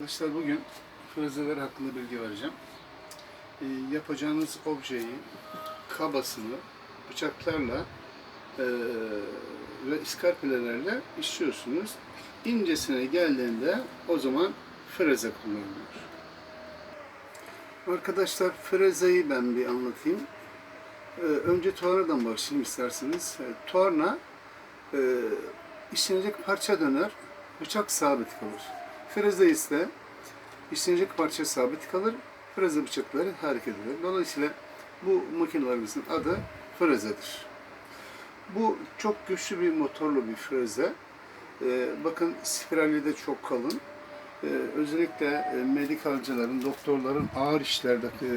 Arkadaşlar bugün frezeler hakkında bilgi vereceğim. Ee, yapacağınız objeyi, kabasını bıçaklarla eee, ve iskarpilelerle işliyorsunuz. İncesine geldiğinde o zaman freze kullanılıyor. Arkadaşlar frezeyi ben bir anlatayım. Ee, önce tornadan başlayayım isterseniz. Ee, torna e, işlenecek parça döner, bıçak sabit kalır. Freze ise işlenecek parça sabit kalır, freze bıçakları hareket eder. Dolayısıyla bu makinelerimizin adı frezedir. Bu çok güçlü bir motorlu bir freze. Ee, bakın spirali de çok kalın. Ee, özellikle e, medikalcıların, doktorların ağır işlerde e,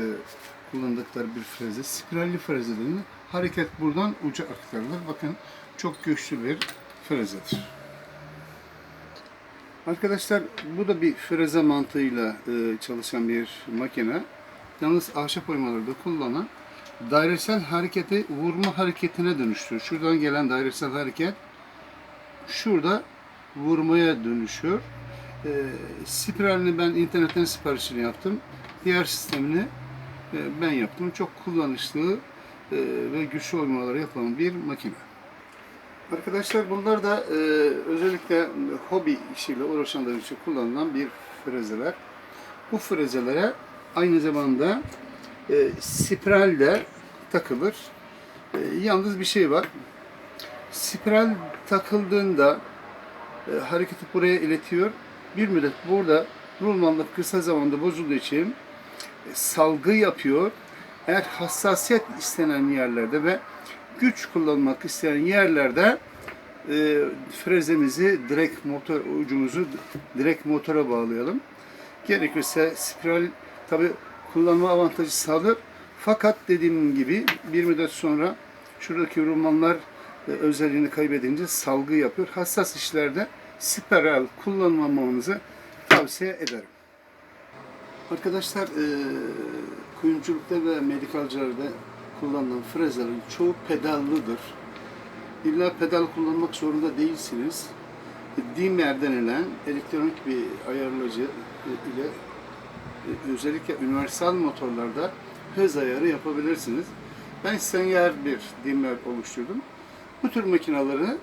kullandıkları bir freze. Spiralli freze denilir. Hareket buradan uca aktarılır. Bakın çok güçlü bir frezedir. Arkadaşlar bu da bir freze mantığıyla e, çalışan bir makine. Yalnız ahşap oymalarda kullanılan dairesel hareketi vurma hareketine dönüştürüyor. Şuradan gelen dairesel hareket şurada vurmaya dönüşüyor. E, spiralini ben internetten siparişini yaptım. Diğer sistemini e, ben yaptım. Çok kullanışlı e, ve güçlü oymaları yapan bir makine. Arkadaşlar bunlar da e, özellikle hobi işiyle uğraşanlar için kullanılan bir frezeler. Bu frezelere aynı zamanda e, spiral de takılır. E, yalnız bir şey var. Spiral takıldığında e, hareketi buraya iletiyor. Bir müddet burada rulmanlık kısa zamanda bozulduğu için e, salgı yapıyor. Eğer hassasiyet istenen yerlerde ve güç kullanmak isteyen yerlerde e, frezemizi direkt motor ucumuzu direkt motora bağlayalım. Gerekirse spiral tabi kullanma avantajı sağlar. Fakat dediğim gibi bir müddet sonra şuradaki romanlar e, özelliğini kaybedince salgı yapıyor. Hassas işlerde spiral kullanmamanızı tavsiye ederim. Arkadaşlar e, kuyumculukta ve medikalcilerde kullanılan frezelerin çoğu pedallıdır. İlla pedal kullanmak zorunda değilsiniz. Dimmer denilen elektronik bir ayarlayıcı ile e, özellikle universal motorlarda hız ayarı yapabilirsiniz. Ben Senyer bir dimmer oluşturdum. Bu tür makinaları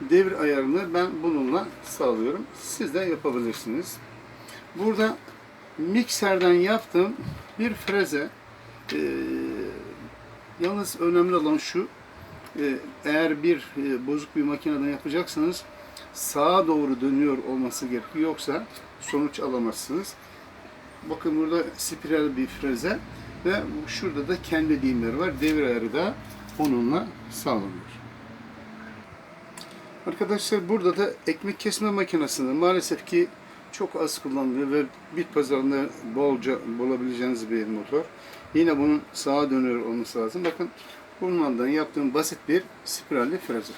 devir ayarını ben bununla sağlıyorum. Siz de yapabilirsiniz. Burada mikserden yaptığım bir freze. Ee, yalnız önemli olan şu, e, eğer bir e, bozuk bir makineden yapacaksanız sağa doğru dönüyor olması gerekiyor. Yoksa sonuç alamazsınız. Bakın burada spiral bir freze ve şurada da kendi diğimleri var. Devir ayarı da onunla sağlanıyor. Arkadaşlar burada da ekmek kesme makinesinde maalesef ki çok az kullanılıyor ve bit pazarında bolca bulabileceğiniz bir motor. Yine bunun sağa dönüyor olması lazım. Bakın bunlardan yaptığım basit bir spiralli freze.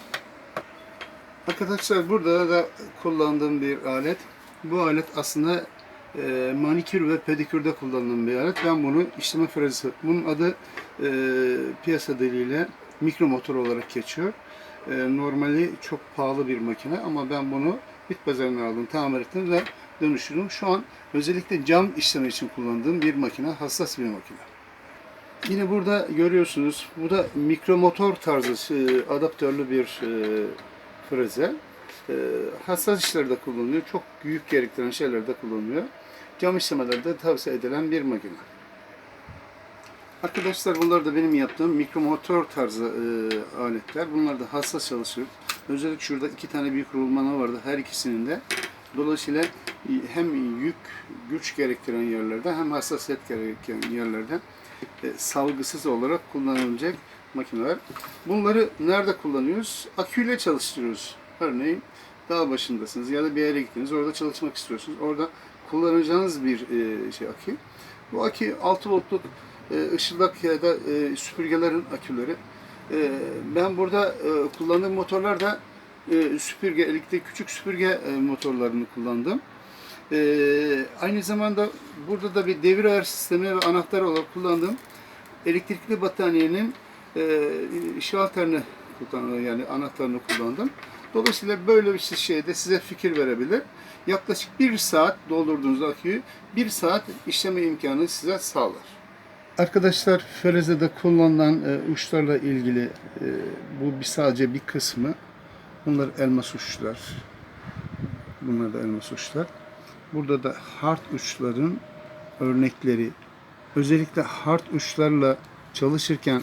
Arkadaşlar burada da kullandığım bir alet. Bu alet aslında e, manikür ve pedikürde kullanılan bir alet. Ben bunu işleme frezesi. Bunun adı e, piyasa diliyle mikro motor olarak geçiyor. E, normali çok pahalı bir makine ama ben bunu bit pazarına aldım, tamir ettim ve dönüştürdüm. Şu an özellikle cam işleme için kullandığım bir makine, hassas bir makine. Yine burada görüyorsunuz, bu da mikro motor tarzı e, adaptörlü bir e, freze. E, hassas işlerde kullanılıyor, çok büyük gerektiren şeylerde kullanılıyor. Cam işlemelerde tavsiye edilen bir makine. Arkadaşlar bunlar da benim yaptığım mikromotor tarzı e, aletler. Bunlar da hassas çalışıyor. Özellikle şurada iki tane büyük rulmanı vardı her ikisinin de. Dolayısıyla hem yük, güç gerektiren yerlerde hem hassasiyet gerektiren yerlerde e, salgısız olarak kullanılacak makineler. Bunları nerede kullanıyoruz? Aküyle çalıştırıyoruz. Örneğin dağ başındasınız ya da bir yere gittiniz. Orada çalışmak istiyorsunuz. Orada kullanacağınız bir e, şey akü. Bu akü 6 voltluk e, ışıldak ya da e, süpürgelerin aküleri. E, ben burada e, kullandığım motorlar da e, süpürge, elektrik küçük süpürge motorlarını kullandım. Aynı zamanda burada da bir devir ayar sistemi ve anahtar olarak kullandığım elektrikli battaniyenin e, şalterini kullandım, yani anahtarını kullandım. Dolayısıyla böyle bir şeyde size fikir verebilir. Yaklaşık bir saat doldurduğunuz aküyü bir saat işleme imkanı size sağlar. Arkadaşlar Fereze'de kullanılan e, uçlarla ilgili e, bu bir sadece bir kısmı. Bunlar elmas uçlar. Bunlar da elmas uçlar. Burada da hard uçların örnekleri. Özellikle hard uçlarla çalışırken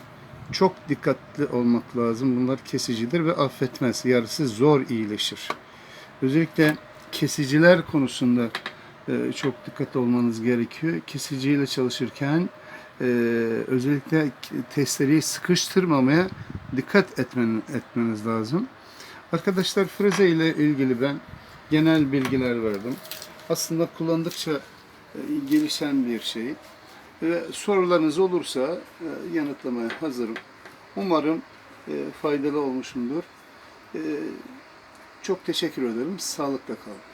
çok dikkatli olmak lazım. Bunlar kesicidir ve affetmez. Yarısı zor iyileşir. Özellikle kesiciler konusunda e, çok dikkatli olmanız gerekiyor. Kesiciyle çalışırken e, özellikle testereyi sıkıştırmamaya dikkat etmen, etmeniz lazım. Arkadaşlar freze ile ilgili ben genel bilgiler verdim. Aslında kullandıkça e, gelişen bir şey. Ve sorularınız olursa e, yanıtlamaya hazırım. Umarım e, faydalı olmuşumdur. E, çok teşekkür ederim. Sağlıkla kalın.